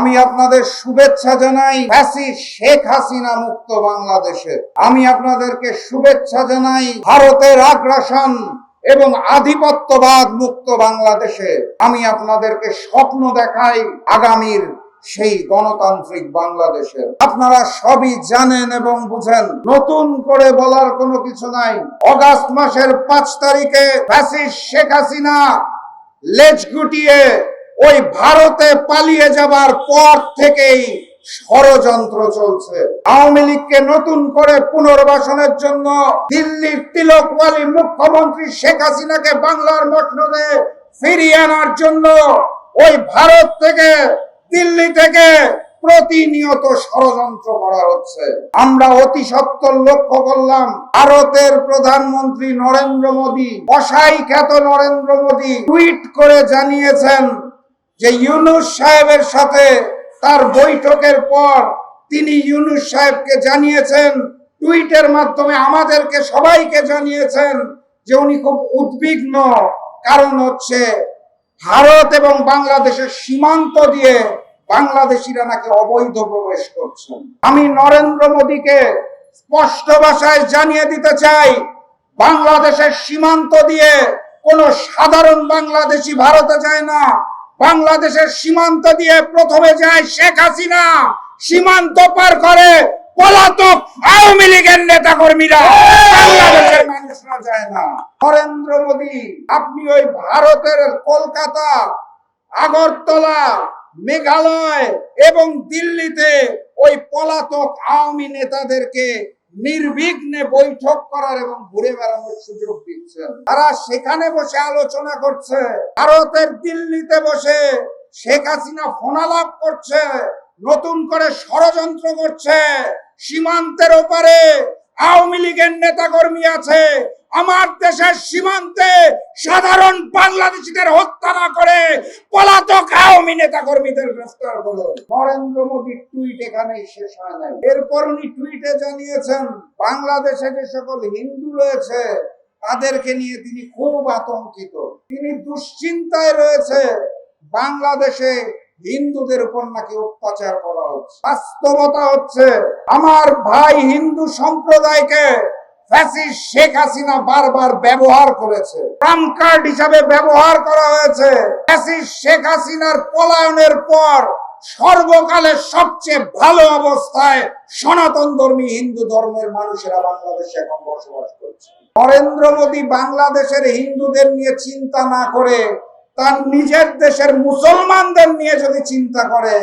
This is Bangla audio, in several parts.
আমি আপনাদের শুভেচ্ছা জানাই ফ্যাসিস্ট শেখ হাসিনা মুক্ত বাংলাদেশে। আমি আপনাদেরকে শুভেচ্ছা জানাই ভারতের আগ্রাসন এবং আধিপত্যবাদ মুক্ত বাংলাদেশে। আমি আপনাদেরকে স্বপ্ন দেখাই আগামীর সেই গণতান্ত্রিক বাংলাদেশের আপনারা সবই জানেন এবং বুঝেন, নতুন করে বলার কোনো কিছু নাই। অগাস্ট মাসের পাঁচ তারিখে ফ্যাসিস্ট শেখ হাসিনা লেজ গুটিয়ে ওই ভারতে পালিয়ে যাবার পর থেকেই ষড়যন্ত্র চলছে। আওয়ামী লীগকে নতুন করে পুনর্বাসনের জন্য দিল্লির তিলকওয়ালি মুখ্যমন্ত্রী শেখ হাসিনাকে বাংলার মসনদে ফিরিয়ে আনার জন্য ওই ভারত থেকে, দিল্লি থেকে প্রতিনিয়ত ষড়যন্ত্র করা হচ্ছে। আমরা অতি সত্তর লক্ষ্য করলাম, ভারতের প্রধানমন্ত্রী নরেন্দ্র মোদী অসাই খ্যাত নরেন্দ্র মোদী, টুইট করে জানিয়েছেন যে ইউনুস সাহেবের সাথে তার বৈঠকের পর তিনি ইউনুস সাহেবকে জানিয়েছেন, টুইটের মাধ্যমে আমাদেরকে সবাইকে জানিয়েছেন যে উনি খুব উদ্বিগ্ন। কারণ হচ্ছে ভারত এবং বাংলাদেশের সীমান্ত দিয়ে বাংলাদেশিরা নাকি অবৈধ প্রবেশ করছেন আমি নরেন্দ্র মোদীকে স্পষ্ট ভাষায় জানিয়ে দিতে চাই, বাংলাদেশের সীমান্ত দিয়ে কোনো সাধারণ বাংলাদেশি ভারতে যায় না। বাংলাদেশের সীমান্ত দিয়ে প্রথমে যায় শেখ হাসিনা। সীমান্ত পার করে পলাতক আওয়ামী লীগের নেতা কর্মীরা বাংলাদেশের মানুষরা যায় না। নরেন্দ্র মোদী, আপনি ওই ভারতের কলকাতা, আগরতলা, মেঘালয় এবং দিল্লিতে ওই পলাতক আওয়ামী নেতাদেরকে নির্বিঘ্নে বৈঠক করার এবং ঘুরে বেড়ানোর সুযোগ দিচ্ছেন তারা সেখানে বসে আলোচনা করছে। ভারতের দিল্লিতে বসে শেখ হাসিনা ফোনালাপ করছে, নতুন করে ষড়যন্ত্র করছে, সীমান্তের ওপারে আওয়ামী লীগের নেতা কর্মী আছে। আমার দেশের সীমান্তে সাধারণ বাংলাদেশিদের হত্যা না করে পলাতক আওয়ামী নেতা কর্মীদের গ্রেফতার হলো নরেন্দ্র মোদীর টুইট এখানে শেষ হয় নাই। এরপর উনি টুইটে জানিয়েছেন, বাংলাদেশে যে সকল হিন্দু রয়েছে, তাদেরকে নিয়ে তিনি খুব আতঙ্কিত। তিনি দুশ্চিন্তায় রয়েছে। বাংলাদেশে হিন্দুদের উপর নাকি অত্যাচার করা হচ্ছে? বাস্তবতা হচ্ছে, আমার ভাই হিন্দু সম্প্রদায়কে ফ্যাসিস্ট শেখ হাসিনা বারবার ব্যবহার করেছে। ট্রাম্প কার্ড হিসাবে ব্যবহার করা হয়েছে। ফ্যাসিস্ট শেখ হাসিনার পলায়নের পর সর্বকালের সবচেয়ে ভালো অবস্থায় সনাতন ধর্মী হিন্দু ধর্মের মানুষেরা বাংলাদেশে এখন বসবাস করছে। নরেন্দ্র মোদী বাংলাদেশের হিন্দুদের নিয়ে চিন্তা না করে তার নিজের দেশের মুসলমানদের নিয়ে যদি চিন্তা করে,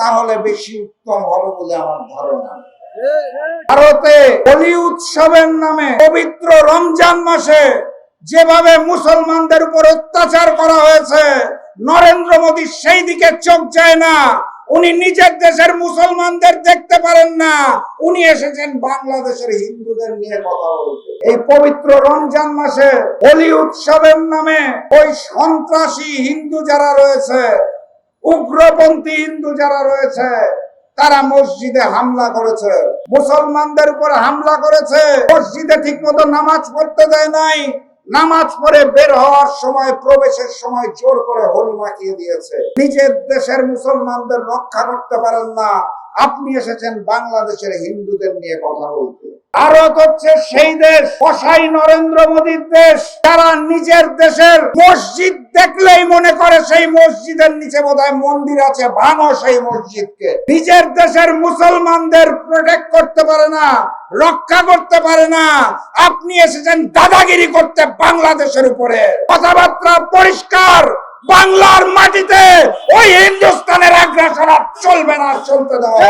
তাহলে বেশি উত্তম হবে বলে আমার ধারণা। ভারতে হোলি উৎসবের নামে পবিত্র রমজান মাসে যেভাবে মুসলমানদের উপর অত্যাচার করা হয়েছে, নরেন্দ্র মোদী সেই দিকে চোখ যায় না। উনি নিজের দেশের মুসলমানদের দেখতে পারেন না। উনি এসেছেন বাংলাদেশের হিন্দুদের নিয়ে কথা বলতে। এই পবিত্র রমজান মাসে হোলি উৎসবের নামে ওই সন্ত্রাসী হিন্দু যারা রয়েছে, উগ্রপন্থী হিন্দু যারা রয়েছে, তারা মসজিদে হামলা করেছে। মুসলমানদের উপর হামলা করেছে, মসজিদে ঠিক মতো নামাজ পড়তে দেয় নাই। নামাজ পড়ে বের হওয়ার সময়, প্রবেশের সময় জোর করে হোল মাখিয়ে দিয়েছে। নিজের দেশের মুসলমানদের রক্ষা করতে পারেন না। আপনি এসেছেন বাংলাদেশের হিন্দুদের নিয়ে কথা বলতে। ভারত হচ্ছে সেই দেশ। কসাই নরেন্দ্র মোদীর দেশ। নিজের দেশের মসজিদ দেখলেই মনে করে সেই মসজিদের নিচে বোধহয় মন্দির আছে, ভাঙো সেই মসজিদকে। নিজের দেশের মুসলমানদের প্রোটেক্ট করতে পারে না, রক্ষা করতে পারে না। আপনি এসেছেন দাদাগিরি করতে বাংলাদেশের উপরে। কথাবার্তা পরিষ্কার, বাংলার মাটিতে ওই হিন্দুস্তানের আগ্রাসন চলবে না চলতে দেওয়া।